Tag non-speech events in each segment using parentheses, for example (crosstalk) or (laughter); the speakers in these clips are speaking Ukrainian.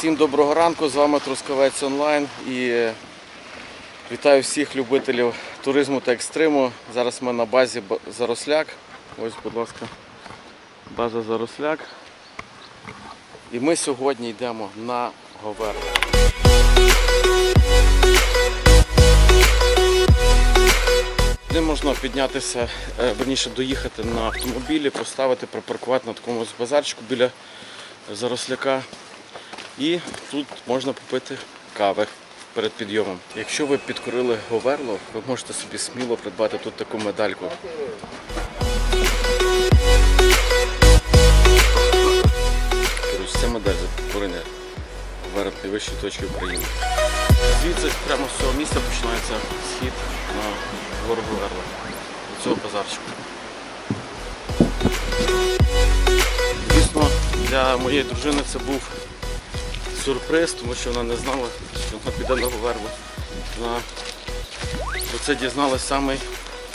Всім доброго ранку, з вами Трускавець Онлайн і е, вітаю всіх любителів туризму та екстриму. Зараз ми на базі Заросляк. Ось, будь ласка, база Заросляк. І ми сьогодні йдемо на Говерло. Де можна піднятися, е, верніше доїхати на автомобілі, поставити, припаркувати на такому базарчику біля Заросляка. І тут можна попити кави перед підйомом. Якщо ви підкорили Говерло, ви можете собі сміло придбати тут таку медальку. Це медаль за підкорення Говерло найвищої точки України. Звідси прямо з цього місця починається схід на гору Говерло. До цього базарчику. Звісно, для моєї дружини це був сюрприз, тому що вона не знала, що вона піде на Говерло. Вона про це дізналась самий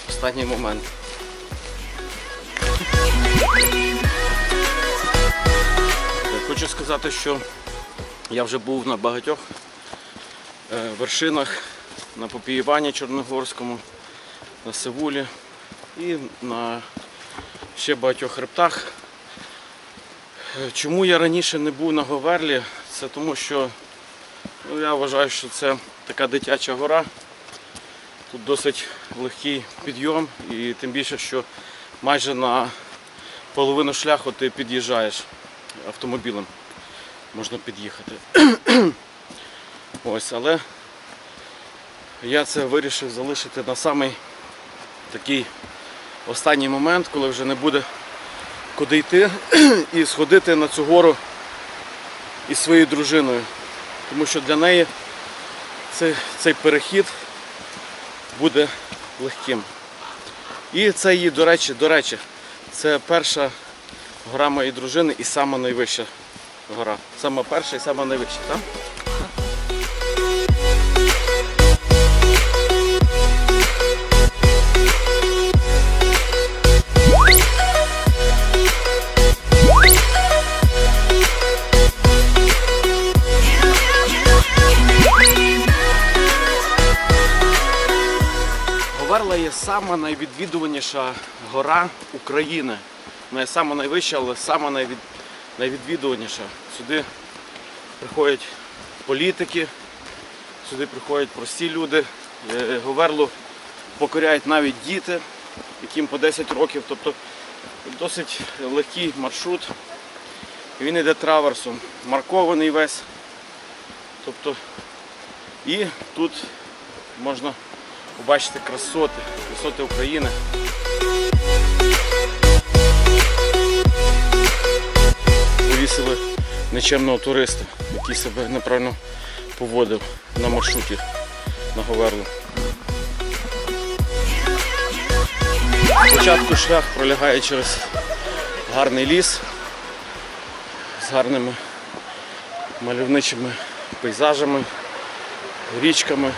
останній момент. Хочу сказати, що я вже був на багатьох е, вершинах, на Попіюванні Чорногорському, на Севулі і на ще багатьох хребтах. Е, Чому я раніше не був на Говерлі? Це тому, що ну, я вважаю, що це така дитяча гора. Тут досить легкий підйом і тим більше, що майже на половину шляху ти під'їжджаєш автомобілем. Можна під'їхати. (clears throat) Ось, але я це вирішив залишити на самий такий останній момент, коли вже не буде куди йти (clears throat) і сходити на цю гору із своєю дружиною. Тому що для неї цей, цей перехід буде легким. І це її, до речі, до речі, це перша гора моєї дружини і найвища гора. Сама перша і найвища, так? Сама найвідвідуваніша гора України. Є сама найвища, але сама найвід... найвідвідуваніша. Сюди приходять політики, сюди приходять прості люди. Е, Говерлу покоряють навіть діти, яким по 10 років. Тобто досить легкий маршрут. Він йде траверсом, маркований весь. Тобто, і тут можна побачити красоти, красоти України. Повісили нечемного туриста, який себе неправильно поводив на маршруті на Говерлу. Спочатку шлях пролягає через гарний ліс з гарними мальовничими пейзажами, річками.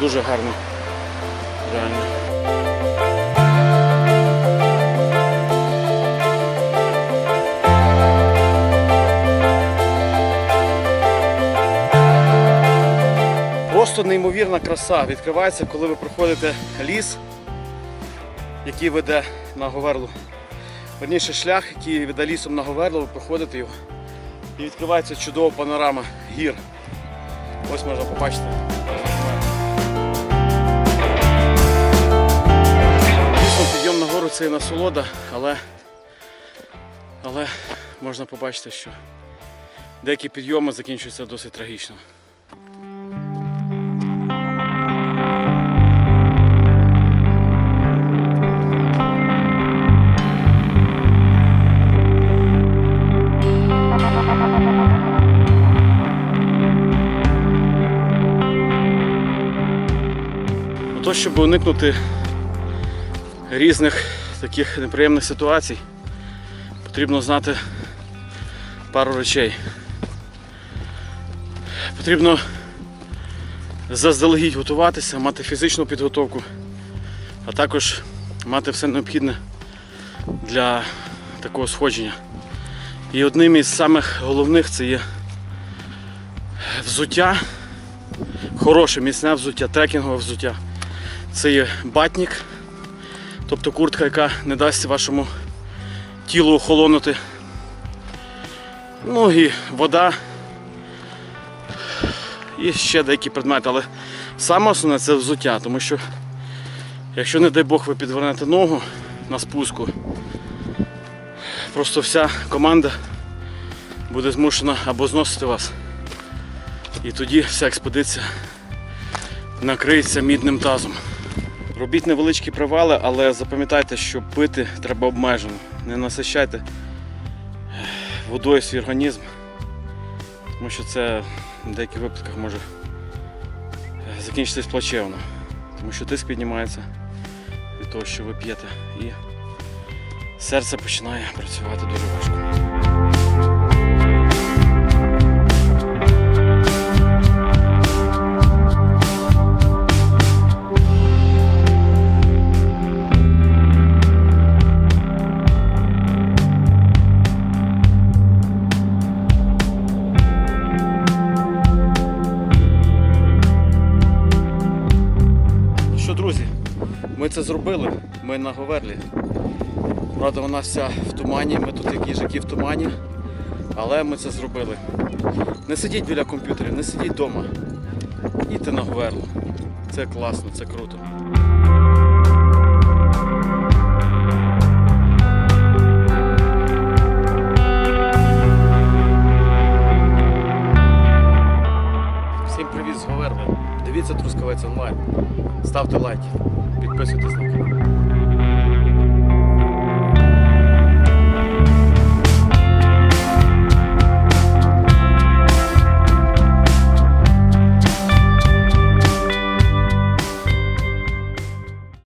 Дуже гарно. Реально. Просто неймовірна краса відкривається, коли ви проходите ліс, який веде на Говерлу. Верніше шлях, який веде лісом на Говерлу, ви проходите його. І відкривається чудова панорама гір. Ось можна побачити. Це і насолода, але, але можна побачити, що деякі підйоми закінчуються досить трагічно. То, щоб уникнути різних таких неприємних ситуацій, потрібно знати пару речей. Потрібно заздалегідь готуватися, мати фізичну підготовку, а також мати все необхідне для такого сходження. І одним із самих головних це є взуття, хороше міцне взуття, трекінгове взуття. Це є батник, тобто куртка, яка не дасть вашому тілу охолонути. Ну і вода. І ще деякі предмети, але саме основне це взуття, тому що якщо, не дай Бог, ви підвернете ногу на спуску, просто вся команда буде змушена або зносити вас. І тоді вся експедиція накриється мідним тазом. Робіть невеличкі привали, але запам'ятайте, що пити треба обмежено. Не насищайте водою свій організм, тому що це в деяких випадках може закінчитись плачевно. Тому що тиск піднімається від того, що ви п'єте, і серце починає працювати дуже важко. Це зробили. Ми на Говерлі. Правда, вона вся в тумані, ми тут як їжаки в тумані, але ми це зробили. Не сидіть біля комп'ютерів, не сидіть вдома. Їдьте на Говерлу. Це класно, це круто. Трускавець онлайн. Ставте лайки, підписуйтесь на канал.